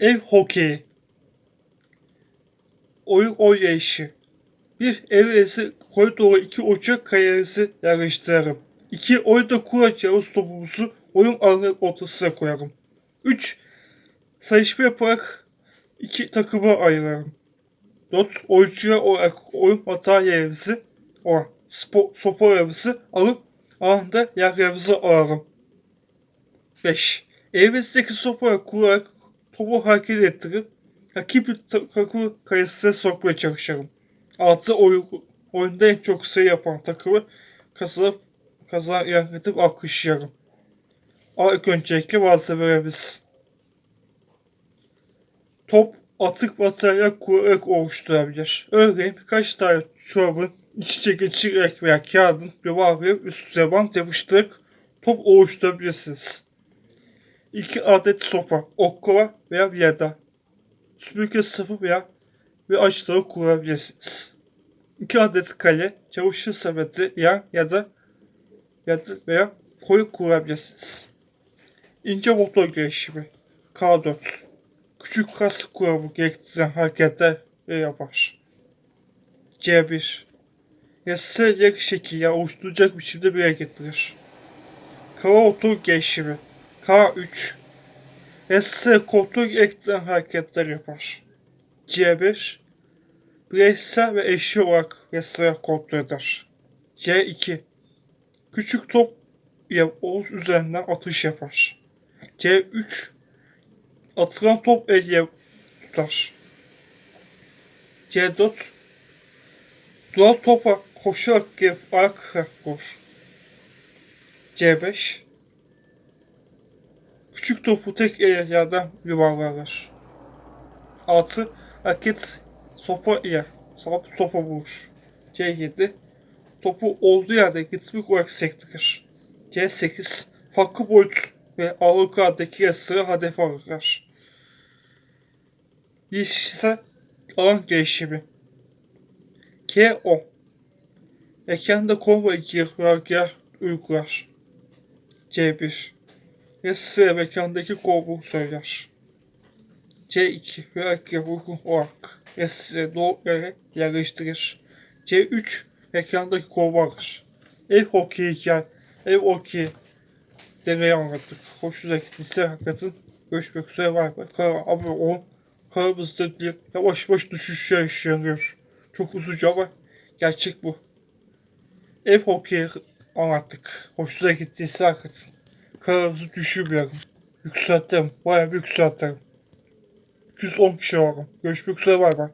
Ev hokeyi. Oyun oynayışı. Bir ev esi koridora iki ocak kayarısı yerleştiririm. İki oyunda kuracağımız topumuzu oyun alanı ortasına koyarım. Üç sayışma yaparak iki takıma ayırırım. Dört oyuncuya olarak oyun materyalimizi o spor, sopalarımızı alıp alanda yerlerimizi alırım. 5. Evimizdeki sopayı kullanarak topu hareket ettirip rakip takımı kayısıya sokmaya çalışırım. 6. Oyun, oyunda en çok sayı yapan takımı kazanıp kazan yaratıp alkışlarım. A ilk öncelikle malzemelerimiz. Top atık materyal kullanarak oluşturabilir. Örneğin birkaç tane çorabın iç içe geçirerek veya kağıdın yuvarlayıp üstüne bant yapıştırarak top oluşturabilirsiniz. 2 adet sopa, oklava veya yada. Süpürge sapı veya bir açıları kullanabilirsiniz. 2 adet kale, çamaşır sepeti yan ya da ya da veya koyu kullanabilirsiniz. İnce motor gelişimi. K4. Küçük kas kuramı gerektiren hareketler yapar. C1. Yasaya yak şekilde oluşturacak biçimde bir yere getirir. Kara otur gelişimi. K3 Yasaya kontrol gerektiren hareketler yapar. C1 Bireysel ve eşi olarak yasaya kontrol eder. C2 Küçük top ya Oğuz üzerinden atış yapar. C3 Atılan top elle tutar. C4 Dual topa koşarak gelip ayak vurur. C5 Küçük topu tek el yerden yuvarlarlar. 6. Hareket sopa ile sapı topa vurur. C7. Topu olduğu yerde gitmek olarak sektirir. C8. Farklı boyut ve ağırlıklardaki sıra hedefe alırlar. İse alan gelişimi. K10. Ekranda konvoy girergah uygular. C1. Yazısı mekandaki kovu söyler. C2. Hiyerarki uygun olarak yazısı doğru yere yerleştirir. C3. Ekrandaki kovu alır. Ev hokeyi hikaye. Ev hokeyi deneyi anlattık. Hoşunuza gittiyse hakikaten görüşmek üzere var. bay. Kanala abone olun. Kanalımızda diye yavaş yavaş düşüşler yaşanıyor. Çok üzücü ama gerçek bu. Ev hokeyi anlattık. Hoşunuza gittiyse hakikaten kanalımızı düşürmeyelim. Yükseltelim. Bayağı bir yükseltelim. 210 kişi varım. Görüşmek üzere bay bay.